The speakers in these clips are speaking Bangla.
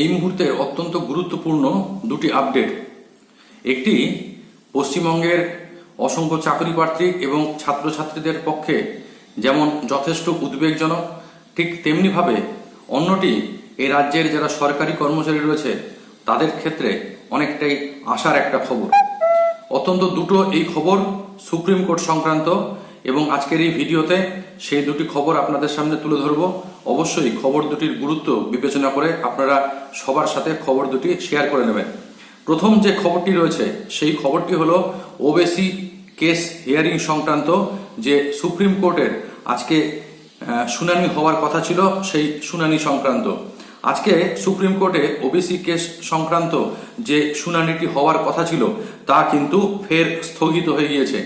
এই মুহূর্তে অত্যন্ত গুরুত্বপূর্ণ দুটি আপডেট। একটি, পশ্চিমবঙ্গের অসংখ্য চাকরি প্রার্থী এবং ছাত্রছাত্রীদের পক্ষে যেমন যথেষ্ট উদ্বেগজনক, ঠিক তেমনিভাবে অন্যটি এই রাজ্যের যারা সরকারি কর্মচারী রয়েছে, তাদের ক্ষেত্রে অনেকটাই আশার একটা খবর। অত্যন্ত দুটো এই খবর সুপ্রিম কোর্ট সংক্রান্ত এবং আজকের এই ভিডিওতে সেই দুটি খবর আপনাদের সামনে তুলে ধরব। অবশ্যই খবর দুটির গুরুত্ব বিবেচনা করে আপনারা সবার সাথে খবর দুটি শেয়ার করে নেবেন। প্রথম যে খবরটি রয়েছে, সেই খবরটি হলো ওবেসি কেস হিয়ারিং সংক্রান্ত যে সুপ্রিম কোর্টের আজকে শুনানি হওয়ার কথা ছিল, সেই শুনানি সংক্রান্ত। আজকে সুপ্রিম কোর্টে ওবিসি কেস সংক্রান্ত যে শুনানিটি হওয়ার কথা ছিল, তা কিন্তু ফের স্থগিত হয়ে গিয়েছে।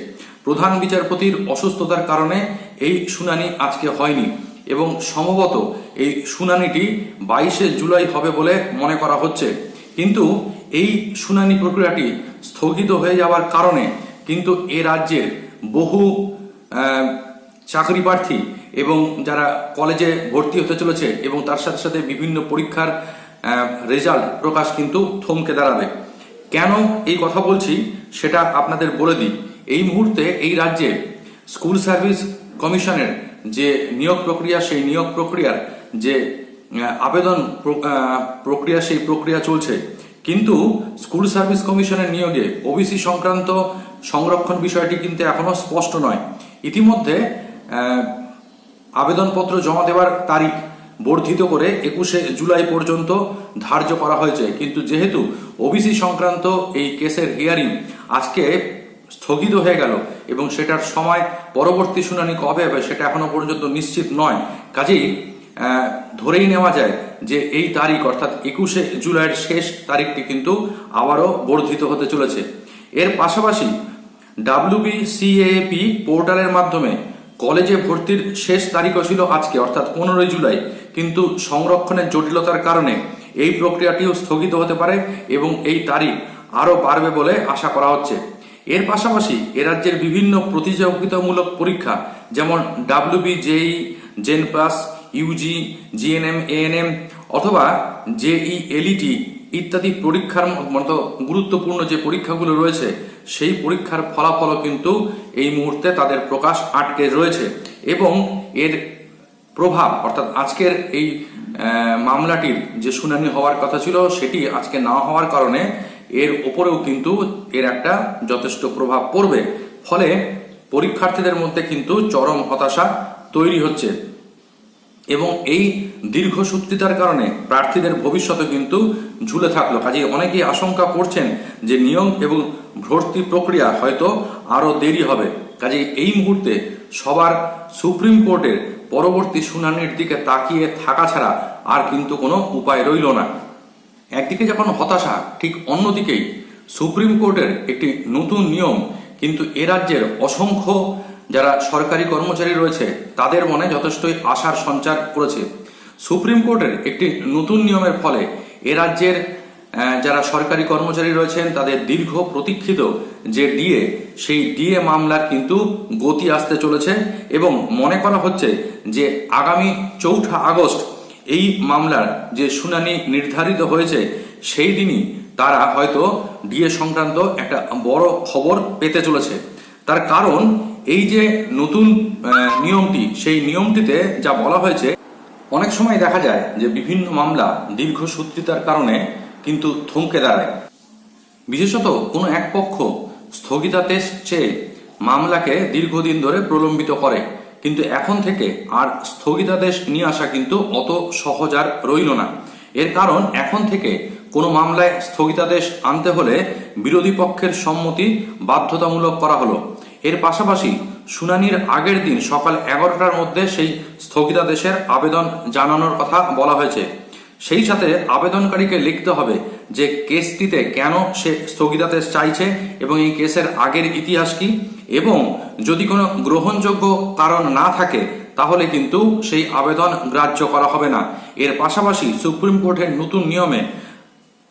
প্রধান বিচারপতির অসুস্থতার কারণে এই শুনানি আজকে হয়নি। এবং সম্ভবত এই শুনানিটি বাইশে জুলাই হবে বলে মনে করা হচ্ছে। কিন্তু এই শুনানি প্রক্রিয়াটি স্থগিত হয়ে যাওয়ার কারণে কিন্তু এ রাজ্যের বহু চাকরি প্রার্থী এবং যারা কলেজে ভর্তি হতে চলেছে এবং তার সাথে সাথে বিভিন্ন পরীক্ষার রেজাল্ট প্রকাশ কিন্তু থমকে দাঁড়াবে। কেন এই কথা বলছি সেটা আপনাদের বলে দিই। এই মুহূর্তে এই রাজ্যে স্কুল সার্ভিস কমিশনের যে নিয়োগ প্রক্রিয়া, সেই নিয়োগ প্রক্রিয়ার যে আবেদন প্র- প্রক্রিয়া, সেই প্রক্রিয়া চলছে। কিন্তু স্কুল সার্ভিস কমিশনের নিয়োগে ওবিসি সংক্রান্ত সংরক্ষণ বিষয়টি কিন্তু এখনও স্পষ্ট নয়। ইতিমধ্যে আবেদনপত্র জমা দেওয়ার তারিখ বর্ধিত করে একুশে জুলাই পর্যন্ত ধার্য করা হয়েছে। কিন্তু যেহেতু ওবিসি সংক্রান্ত এই কেসের হিয়ারিং আজকে স্থগিত হয়ে গেল এবং সেটার সময় পরবর্তী শুনানি কবে হবে সেটা এখনও পর্যন্ত নিশ্চিত নয়। কাজেই ধরেই নেওয়া যায় যে এই তারিখ, অর্থাৎ একুশে জুলাইয়ের শেষ তারিখটি কিন্তু আবারও বর্ধিত হতে চলেছে। এর পাশাপাশি ডাব্লিউবিসিএপি পোর্টালের মাধ্যমে কলেজে ভর্তির শেষ তারিখও ছিল আজকে, অর্থাৎ পনেরোই জুলাই। কিন্তু সংরক্ষণের জটিলতার কারণে এই প্রক্রিয়াটিও স্থগিত হতে পারে এবং এই তারিখ আরও বাড়বে বলে আশা করা হচ্ছে। এর পাশাপাশি এ রাজ্যের বিভিন্ন প্রতিযোগিতামূলক পরীক্ষা, যেমন WB JEE JENPAS UG GNM ANM অথবা জেই এলইটি ইত্যাদি পরীক্ষার মতো গুরুত্বপূর্ণ যে পরীক্ষাগুলো রয়েছে, সেই পরীক্ষার ফলাফলও কিন্তু এই মুহূর্তে তাদের প্রকাশ আটকে রয়েছে এবং এর প্রভাব, অর্থাৎ আজকের এই মামলাটির যে শুনানি হওয়ার কথা ছিল, সেটি আজকে না হওয়ার কারণে এর ওপরেও কিন্তু এর একটা যথেষ্ট প্রভাব পড়বে। ফলে পরীক্ষার্থীদের মধ্যে কিন্তু চরম হতাশা তৈরি হচ্ছে। এবং এই দীর্ঘ দীর্ঘসূত্রিতার কারণে প্রার্থীদের ভবিষ্যতে কিন্তু ঝুলে থাকল। কাজে অনেকেই আশঙ্কা করছেন যে নিয়ম এবং ভর্তি প্রক্রিয়া হয়তো আরও দেরি হবে। কাজে এই মুহূর্তে সবার সুপ্রিম কোর্টের পরবর্তী শুনানির দিকে তাকিয়ে থাকা ছাড়া আর কিন্তু কোনো উপায় রইল না। একদিকে যখন হতাশা, ঠিক অন্যদিকেই সুপ্রিম কোর্টের একটি নতুন নিয়ম, কিন্তু এ রাজ্যের অসংখ্য যারা সরকারি কর্মচারী রয়েছে, তাদের মনে যথেষ্টই আশার সঞ্চার করেছে। সুপ্রিম কোর্টের একটি নতুন নিয়মের ফলে এ রাজ্যের যারা সরকারি কর্মচারী রয়েছেন, তাদের দীর্ঘ প্রতীক্ষিত যে ডিএ, সেই ডিএ মামলার কিন্তু গতি আসতে চলেছে এবং মনে করা হচ্ছে যে আগামী চৌঠা আগস্ট এই মামলার যে শুনানি নির্ধারিত হয়েছে, সেই দিনই তারা হয়তো ডিএ সংক্রান্ত একটা বড় খবর পেতে চলেছে। তার কারণ, এই যে নতুন নিয়মটি, সেই নিয়মটিতে যা বলা হয়েছে, অনেক সময় দেখা যায় যে বিভিন্ন মামলা দীর্ঘসূত্রিতার কারণে কিন্তু থমকে দাঁড়ায়। বিশেষত কোনো এক পক্ষ স্থগিতাদেশ চেয়ে মামলাকে দীর্ঘদিন ধরে প্রলম্বিত করে। কিন্তু এখন থেকে আর স্থগিতাদেশ নিয়ে আসা কিন্তু অত সহজ আর রইল না। এর কারণ এখন থেকে কোনো মামলায় স্থগিতাদেশ আনতে হলে বিরোধী পক্ষের সম্মতি বাধ্যতামূলক করা হলো। এর পাশাপাশি শুনানির আগের দিন সকাল এগারোটার মধ্যে সেই স্থগিতাদেশের আবেদন জানানোর কথা বলা হয়েছে। সেই সাথে আবেদনকারীকে লিখতে হবে যে কেসটিতে কেন সে স্থগিতাদেশ চাইছে এবং এই কেসের আগের ইতিহাস কি? এবং যদি কোনো গ্রহণযোগ্য কারণ না থাকে, তাহলে কিন্তু সেই আবেদন গ্রাহ্য করা হবে না। এর পাশাপাশি সুপ্রিম কোর্টের নতুন নিয়মে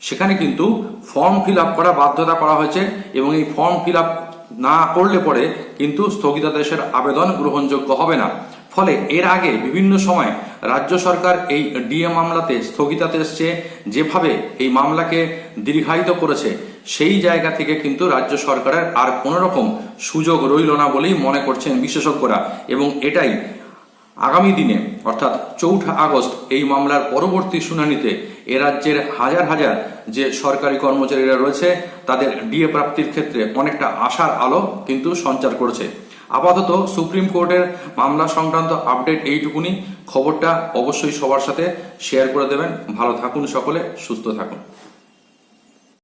সেখানে কিন্তু ফর্ম ফিল আপ করা বাধ্যতা করা হয়েছে এবং এই ফর্ম ফিল আপ না করলে পরে কিন্তু স্থগিতাদেশের আবেদন গ্রহণযোগ্য হবে না। ফলে এর আগে বিভিন্ন সময় রাজ্য সরকার এই ডিএ মামলাতে স্থগিতাদেশ চেয়ে যেভাবে এই মামলাকে দীর্ঘায়িত করেছে সেই জায়গা থেকে কিন্তু রাজ্য সরকারের আর কোনো রকম সুযোগ রইল না বলেই মনে করছেন বিশেষজ্ঞরা। এবং এটাই আগামী দিনে, অর্থাৎ চৌঠা আগস্ট, এই মামলার পরবর্তী শুনানিতে এ রাজ্যের হাজার হাজার যে সরকারি কর্মচারীরা রয়েছে, তাদের ডিএ প্রাপ্তির ক্ষেত্রে অনেকটা আশার আলো কিন্তু সঞ্চার করেছে। আপাতত সুপ্রিম কোর্টের মামলা সংক্রান্ত আপডেট এইটুকুনি। খবরটা অবশ্যই সবার সাথে শেয়ার করে দেবেন। ভালো থাকুন সকলে, সুস্থ থাকুন।